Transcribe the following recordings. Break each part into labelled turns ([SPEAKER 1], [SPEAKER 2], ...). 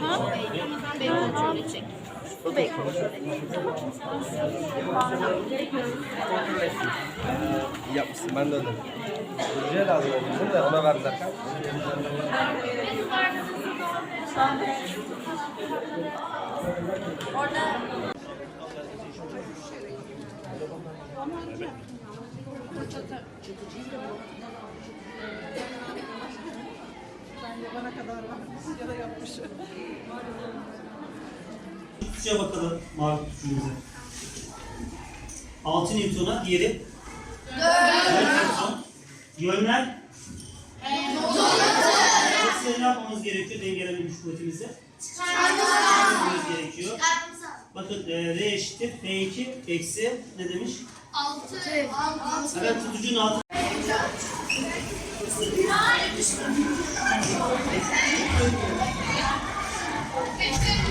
[SPEAKER 1] Ha?
[SPEAKER 2] Yapmışsın ben de öyle. Burcu'ya lazım oldu de ona verdiler.
[SPEAKER 3] Suya bakalım mavi kutucuğumuza. 6 Newton'a diğeri 4 Newton. Yönler yapmamız gerekiyor dengelememiş kuvvetimizi? Çıkarmamız gerekiyor. Bakın e, R eşittir F2 eksi ne demiş? Evet tutucunun altı.
[SPEAKER 4] Bir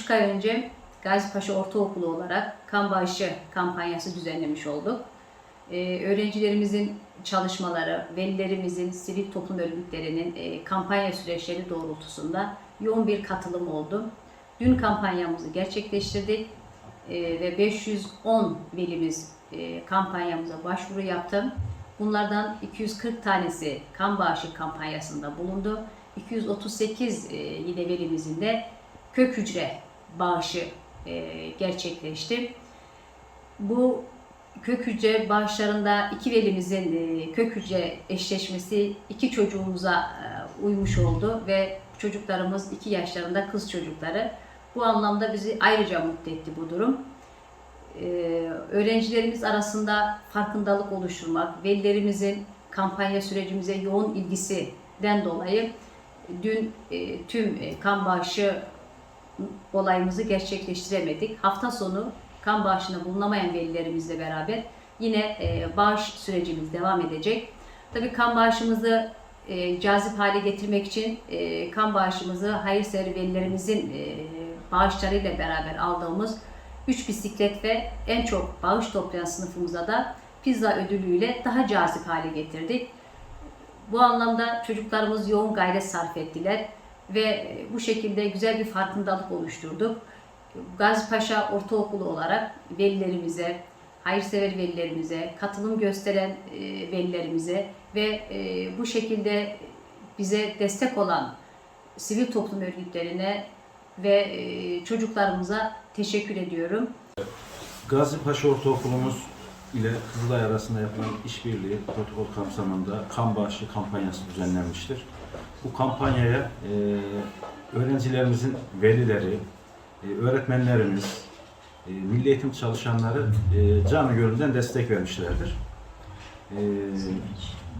[SPEAKER 4] buçuk ay önce Gazipaşa Ortaokulu olarak kan bağışı kampanyası düzenlemiş olduk. Ee, öğrencilerimizin çalışmaları, velilerimizin, sivil toplum örgütlerinin e, kampanya süreçleri doğrultusunda yoğun bir katılım oldu. Dün kampanyamızı gerçekleştirdik Ee, ve 510 velimiz e, kampanyamıza başvuru yaptı. Bunlardan 240 tanesi kan bağışı kampanyasında bulundu. 238 e, yine velimizin de kök hücre bağışı e, gerçekleşti. Bu kök hücre bağışlarında iki velimizin e, kök hücre eşleşmesi iki çocuğumuza e, uymuş oldu ve çocuklarımız iki yaşlarında kız çocukları. Bu anlamda bizi ayrıca mutlu etti bu durum. Ee, öğrencilerimiz arasında farkındalık oluşturmak, velilerimizin kampanya sürecimize yoğun ilgisinden dolayı dün e, tüm e, kan bağışı olayımızı gerçekleştiremedik. Hafta sonu kan bağışında bulunamayan velilerimizle beraber yine e, bağış sürecimiz devam edecek. Tabii kan bağışımızı e, cazip hale getirmek için e, kan bağışımızı hayırsever velilerimizin bağışlarıyla beraber aldığımız 3 bisiklet ve en çok bağış toplayan sınıfımıza da pizza ödülüyle daha cazip hale getirdik. Bu anlamda çocuklarımız yoğun gayret sarf ettiler ve bu şekilde güzel bir farkındalık oluşturduk. Gazipaşa Ortaokulu olarak velilerimize, hayırsever velilerimize, katılım gösteren e, velilerimize ve e, bu şekilde bize destek olan sivil toplum örgütlerine ve e, çocuklarımıza teşekkür ediyorum.
[SPEAKER 5] Gazi Paşa Ortaokulumuz ile Kızılay arasında yapılan işbirliği protokol kapsamında kan bağışı kampanyası düzenlenmiştir. Bu kampanyaya e, öğrencilerimizin velileri, e, öğretmenlerimiz, e, milli eğitim çalışanları e, canı gönülden destek vermişlerdir. E,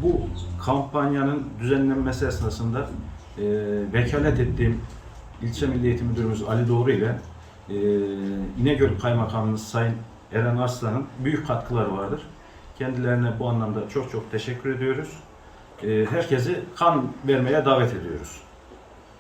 [SPEAKER 5] bu kampanyanın düzenlenmesi esnasında e, vekalet ettiğim ilçe milli eğitim müdürümüz Ali Doğru ile e, İnegöl Kaymakamımız Sayın Eren Arslan'ın büyük katkıları vardır. Kendilerine bu anlamda çok çok teşekkür ediyoruz. E, herkesi kan vermeye davet ediyoruz.